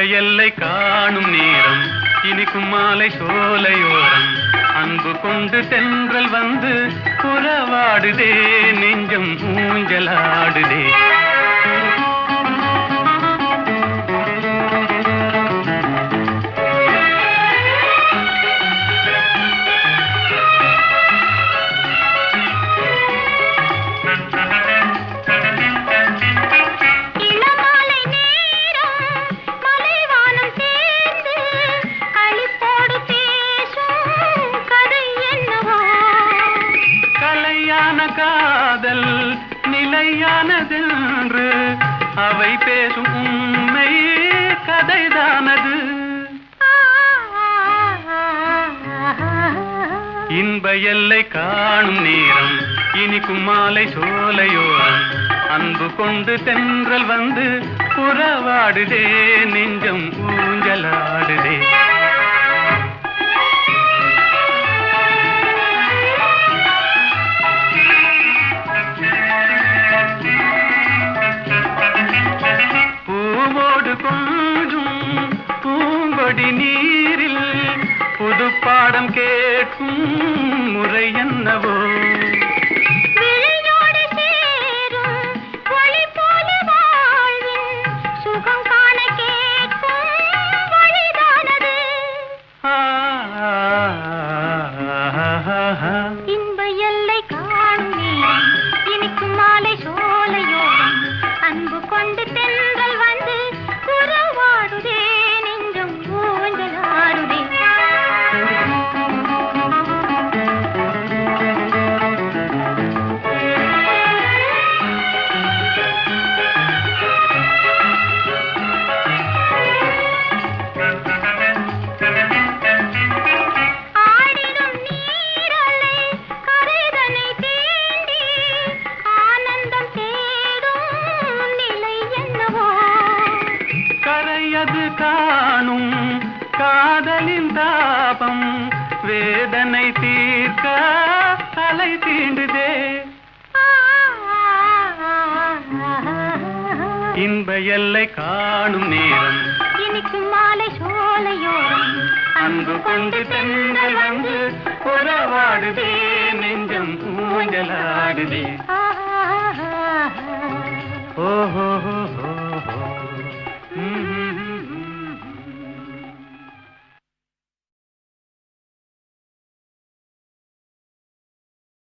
இன்ப எல்லை காணும் நேரம் இனிக்கும் மாலை சோலையோரம். அன்பு கொண்டு தென்றல் வந்து புறவாடுதே நெஞ்சம் ஊஞ்சலாடுதே. நிலையானதென்று அவை பேசும் உண்மை கதைதானது. இன்ப எல்லை காணும் நேரம் இனிக்கும் மாலை சோலையோரம். அன்பு கொண்டு தென்றல் வந்து புறவாடுதே நெஞ்சம் ஊஞ்சலாடுதே. கோடி நீரில் புது பாடம் கேட்கும் முறை என்னவோ? கரையது காணும். காதலின் தாபம் வேதனை தீர்க்க தலை தீண்டுதே. இன்ப எல்லை காணும் நேரம். இனிக்கும் மாலை சோலையோரம். அன்பு கொண்டு தென்றல் வந்து உறவாடுதே. நெஞ்சம் ஊஞ்சலாடுதே.